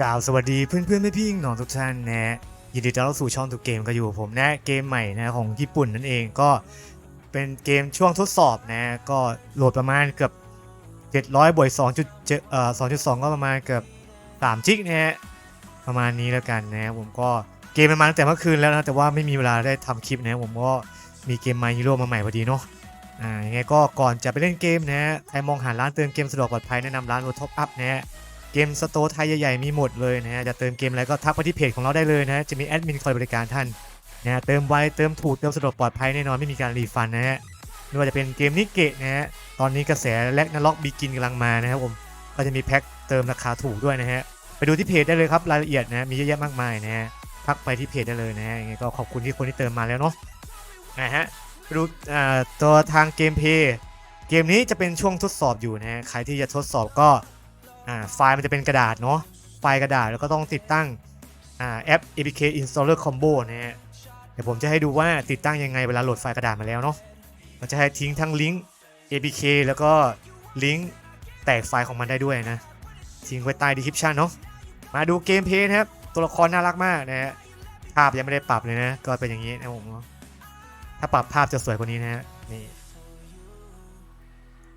กล่าวสวัสดีเพื่อนเพื่อนๆพี่ๆน้องทุกท่านนะฮะยินดีต้อนรับสู่ช่องทุกเกมก็อยู่กับผมนะเกมใหม่นะของญี่ปุ่นนั่นเองก็เป็นเกมช่วงทดสอบนะก็โหลดประมาณเกือบ 700บวก2.7เอ่อ2.2 ก็ประมาณเกือบ3จิกนะฮะประมาณนี้แล้วกันนะผมก็เกมมันมาตั้งแต่เมื่อคืนแล้วนะแต่ว่าไม่มีเวลาได้ทำคลิปนะผมก็มีเกมมาฮีโร่มาใหม่พอดีเนาะอ่ายังไงก็ก่อนจะไปเล่นเกมนะฮะใครมองหาร้านเติมเกมสะดวกปลอดภัยแนะนำร้านโรท็อปอัพนะฮะ มสโตร์ไทยใหญ่ๆมีหมดเลยนะฮะจะเติมเกมอะไรก็ทักไปที่เพจของเราได้เลยนะฮะจะมีแอดมินคอยบริการท่านนะฮะเติมไวเติมถูกเติมสะดวกปลอดภัยแน่นอนไม่มีการรีฟันนะฮะไม่ว่าจะเป็นเกมนิเกะนะฮะตอนนี้กระแสแลกนล็อกบีกินกำลังมานะครับผมก็จะมีแพ็คเติมราคาถูกด้วยนะฮะไปดูที่เพจได้เลยครับรายละเอียดนะมีเยอะแยะมากมายนะฮะทักไปที่เพจได้เลยนะฮะยังไงก็ขอบคุณที่คนที่เติมมาแล้วเนาะนะฮะไปดูอ่าตัวทางเกมเพย์เกมนี้จะเป็นช่วงทดสอบอยู่นะฮะใครที่จะทดสอบก็ อ่าไฟล์มันจะเป็นกระดาษเนาะไฟล์กระดาษแล้วก็ต้องติดตั้งอ่าแอป APK Installer Combo นะฮะเดี๋ยวผมจะให้ดูว่าติดตั้งยังไงเวลาโหลดไฟล์กระดาษมาแล้วเนาะมันจะให้ทิ้งทั้งลิงก์ APK แล้วก็ลิงก์แตกไฟล์ของมันได้ด้วยนะทิ้งไว้ใต้ description เนาะมาดูเกมเพลย์นะครับตัวละครน่ารักมากนะฮะภาพยังไม่ได้ปรับเลยนะ ก็เป็นอย่างนี้นะผมเนาะถ้าปรับภาพจะสวยกว่านี้นะฮะนี่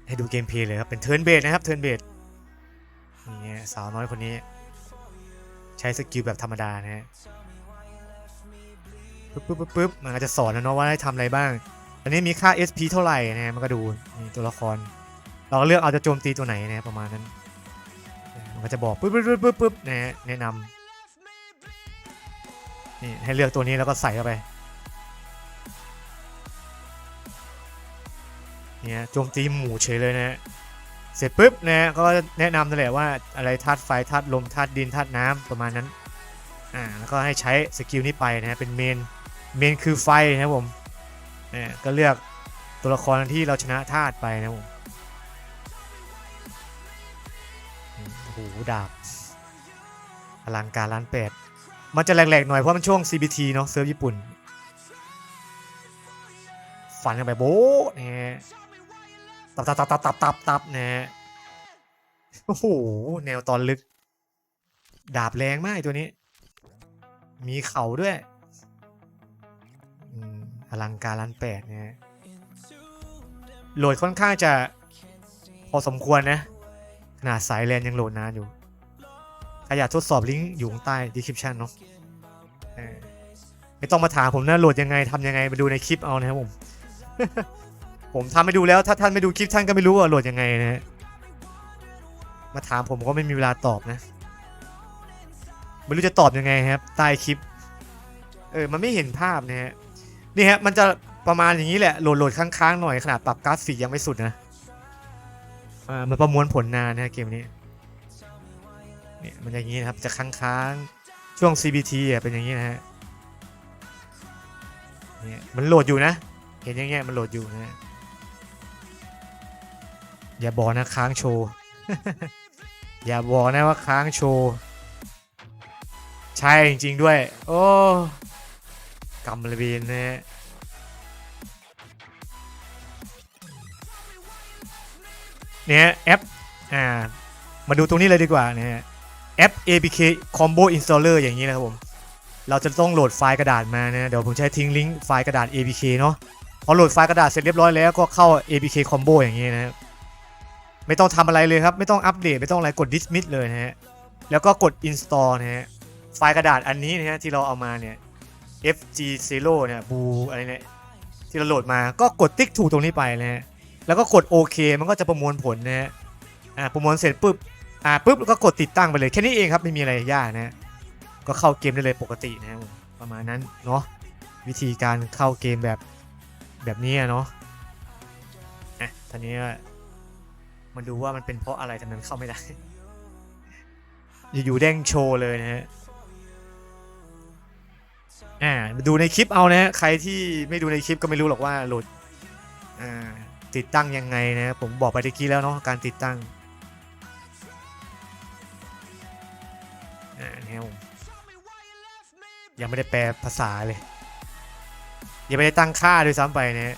ให้ดูเกมเพลย์เลยครับเป็นเทิร์นเบสนะครับเทิร์นเบส นี่ฮะสาวน้อยคนนี้ ใช้สกิลแบบธรรมดานะฮะปึ๊บปึ๊บปึ๊บปึ๊บมันก็จะสอนนะเนาะว่าให้ทำอะไรบ้าง อันนี้มีค่า SP เท่าไหร่นะฮะมันก็ดูนี่ตัวละคร เราก็เลือกเอาจะโจมตีตัวไหนนะฮะประมาณนั้น มันก็จะบอกปึ๊บปึ๊บปึ๊บปึ๊บปึ๊บนะฮะแนะนำนี่ให้เลือกตัวนี้แล้วก็ใส่เข้าไปเนี่ยโจมตีหมู่เฉยเลยนะฮะ เสร็จปุ๊บนะก็แนะนำนั่นแหละว่าอะไรธาตุไฟธาตุลมธาตุดินธาตุน้ำประมาณนั้นอ่าแล้วก็ให้ใช้สกิลนี้ไปนะเป็นเมนเมนคือไฟนะครับผมเนี่ยก็เลือกตัวละครที่เราชนะธาตุไปนะผมโอ้โหดาบอลังการล้านแปดมันจะแหลกๆหน่อยเพราะมันช่วง CBT เนาะเซิร์ฟญี่ปุ่นฟันกันไปโบ๊ะเนี่ย ตับตับตับตับตับตับตับนะฮะโอ้โหแนวตอนลึก ดาบแรงมากตัวนี้ มีเข่าด้วยอลังการล้านแปดนะฮะโหลดค่อนข้างจะพอสมควรนะ ขนาดสายแลนยังโหลดนานอยู่ใครอยากทดสอบลิงก์อยู่ข้างใต้ description เนาะไม่ต้องมาถามผมนะโหลดยังไงทำยังไงมาดูในคลิปเอานะครับผม ผมทำให้ดูแล้ว ถ้าท่านไม่ดูคลิปท่านก็ไม่รู้ว่าโหลดยังไงนะฮะมาถามผมก็ไม่มีเวลาตอบนะ ไม่รู้จะตอบยังไงครับใต้คลิป เออ มันไม่เห็นภาพนะฮะ นี่ฮะ มันจะประมาณอย่างนี้แหละ โหลดโหลดค้างๆหน่อยขนาดปรับกราฟิกยังไม่สุดนะ อ่า มันประมวลผลนานนะฮะเกมนี้ เนี่ย มันอย่างนี้นะครับ จะค้างๆ ช่วง CBT อะเป็นอย่างนี้นะฮะ เนี่ย มันโหลดอยู่นะ เห็นอย่างเงี้ยมันโหลดอยู่นะฮะ อย่าบอกนะค้างโชว์ อย่าบอกนะว่าค้างโชว์ ใช่จริง ๆ ด้วย โอ้กำระเบนนะฮะเนี่ยแอป อ่า มาดูตรงนี้เลยดีกว่านะฮะแอป APK Combo Installer อย่างนี้นะครับผม เราจะต้องโหลดไฟล์กระดาษมานะเดี๋ยวผมจะให้ทิ้งลิงก์ไฟล์กระดาษ APK เนาะพอโหลดไฟล์กระดาษเสร็จเรียบร้อยแล้วก็เข้า APK Combo อย่างนี้นะครับ ไม่ต้องทำอะไรเลยครับ ไม่ต้องอัปเดตไม่ต้องอะไรกด dismiss เลยนะฮะแล้วก็กด install นะฮะไฟล์กระดาษอันนี้นะฮะที่เราเอามาเนี่ย FG0 เนี่ยบูอะไรเนี่ยที่เราโหลดมาก็กดติ๊กถูกตรงนี้ไปนะฮะแล้วก็กดโอเคมันก็จะประมวลผลนะฮะอ่าประมวลเสร็จปุ๊บอ่าปุ๊บแล้วก็กดติดตั้งไปเลยแค่นี้เองครับไม่มีอะไรยากนะฮะก็เข้าเกมได้เลยปกตินะประมาณนั้นเนาะวิธีการเข้าเกมแบบแบบนี้เนาะอะตอนนี้ก็ มาดูว่ามันเป็นเพราะอะไรทำไมมันเข้าไม่ได้ อยู่ๆเด้งโชว์เลยนะฮะอ่ามาดูในคลิปเอานะฮะใครที่ไม่ดูในคลิปก็ไม่รู้หรอกว่าโหลดอ่าติดตั้งยังไงนะผมบอกไปตะกี้แล้วเนาะการติดตั้งอ่าเนี่ยผมยังไม่ได้แปลภาษาเลยยังไม่ได้ตั้งค่าด้วยซ้ำไปนะฮะ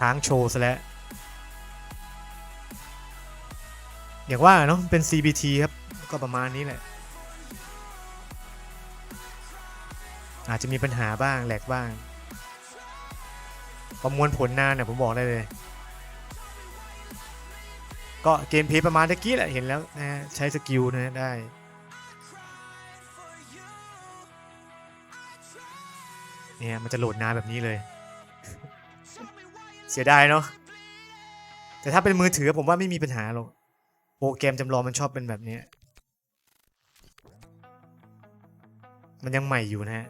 ค้างโชว์ซะแล้วอย่างว่าเนาะเป็น CBT ครับ ก็ประมาณนี้แหละ อาจจะมีปัญหาบ้างแหลกบ้าง ประมวลผลนานเนี่ยผมบอกได้เลย ก็เกมเพลย์ประมาณตะกี้แหละเห็นแล้วนะใช้สกิลนะได้เนี่ยมันจะโหลดนานแบบนี้เลย เสียดายเนาะแต่ถ้าเป็นมือถือผมว่าไม่มีปัญหาหรอกโปรแกรมจำลองมันชอบเป็นแบบนี้ มันยังใหม่อยู่นะฮะ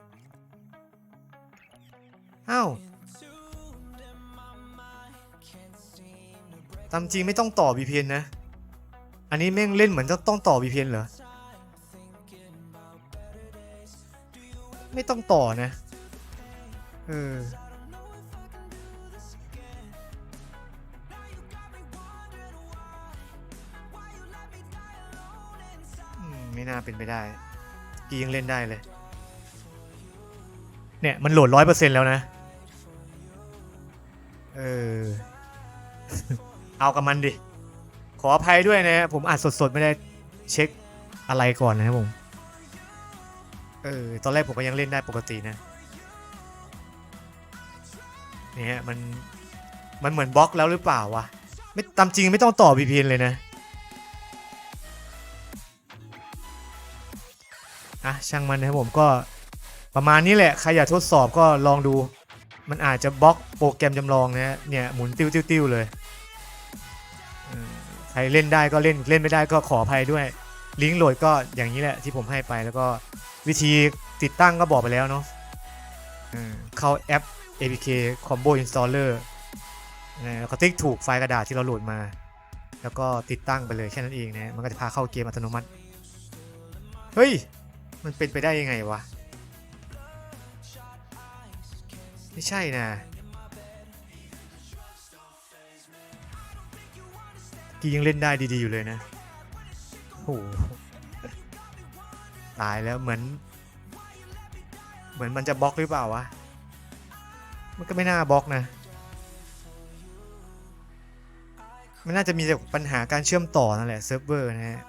อ้าวตามจริงไม่ต้องต่อ VPN นะ อันนี้แม่งเล่นเหมือนต้องต้องต่อ VPN เหรอ ไม่ต้องต่อนะ เออ ไม่น่าเป็นไปได้กียังเล่นได้เลย เนี่ย มันโหลดร้อยเปอร์เซ็นต์แล้วนะ เออ เอากับมันดิ ขออภัยด้วยนะ ผมอัดสดๆ ไม่ได้เช็คอะไรก่อนนะครับผม เออ ตอนแรกผมก็ยังเล่นได้ปกตินะ เนี่ยมัน มันเหมือนบล็อกแล้วหรือเปล่าวะ ไม่ตามจริงไม่ต้องต่อ VPN เลยนะ อะช่างมันนะครับผมก็ประมาณนี้แหละ ใครอยากทดสอบก็ลองดู มันอาจจะบล็อกโปรแกรมจำลองนะเนี่ยหมุนติ้วติ้วติ้วเลย ใครเล่นได้ก็เล่นเล่นไม่ได้ก็ขออภัยด้วย ลิงก์โหลดก็อย่างนี้แหละที่ผมให้ไปแล้วก็วิธีติดตั้งก็บอกไปแล้วเนาะเออเข้าแอป APK Combo Installer นะแล้วก็ติ๊กถูกไฟล์กระดาษที่เราโหลดมา แล้วก็ติดตั้งไปเลยแค่นั้นเองนะ มันก็จะพาเข้าเกมอัตโนมัติ เฮ้ย มันเป็นไปได้ยังไงวะ ไม่ใช่นะ กียังเล่นได้ดีๆอยู่เลยนะโอ้โหตายแล้วเหมือน เหมือนมันจะบล็อกหรือเปล่าวะ มันก็ไม่น่าบล็อกนะ มันน่าจะมีแต่ปัญหาการเชื่อมต่อนั่นแหละเซิร์ฟเวอร์นะฮะ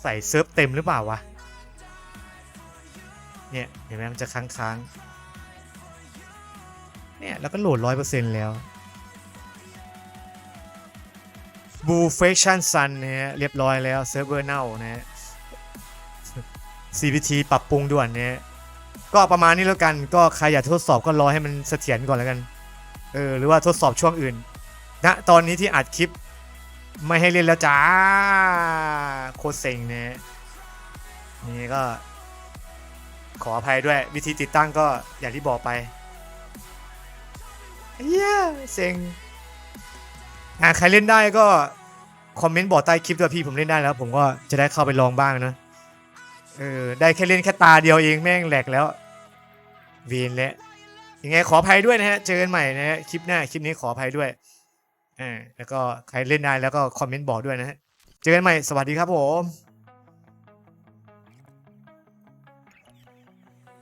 ใส่เซิร์ฟเต็มหรือเปล่าวะ เนี่ยเห็นไหมมันจะค้างค้างๆเนี่ยแล้วก็โหลดร้อยเปอร์เซ็นต์แล้ว b l u e f a c t i o n Sun นะฮะเรียบร้อยแล้วเซิร์ฟเวอร์เน่านะฮะ CPT ปรับปรุงด่วนเนี่ยก็ประมาณนี้แล้วกันก็ใครอยากทดสอบก็รอให้มันเสถียรก่อนแล้วกัน เออหรือว่าทดสอบช่วงอื่นณนะตอนนี้ที่อัดคลิป ไม่ให้เล่นแล้วจ้าโคตรเซ็งเนี่ยนี่ก็ ขออภัยด้วยวิธีติดตั้งก็อย่างที่บอกไปเฮียเซ็งอะใครเล่นได้ก็ คอมเมนต์บอกใต้คลิปด้วยพี่ผมเล่นได้แล้ว ผมก็จะได้เข้าไปลองบ้างนะเออได้แค่เล่นแค่ตาเดียวเองแม่งแหลกแล้ววีนแล้วยังไงขออภัยด้วยนะฮะ เจอกันใหม่นะฮะคลิปหน้าคลิปนี้ขออภัยด้วย อ่าแล้วก็ใครเล่นได้แล้วก็คอมเมนต์บอกด้วยนะฮะเจอกันใหม่สวัสดีครับผม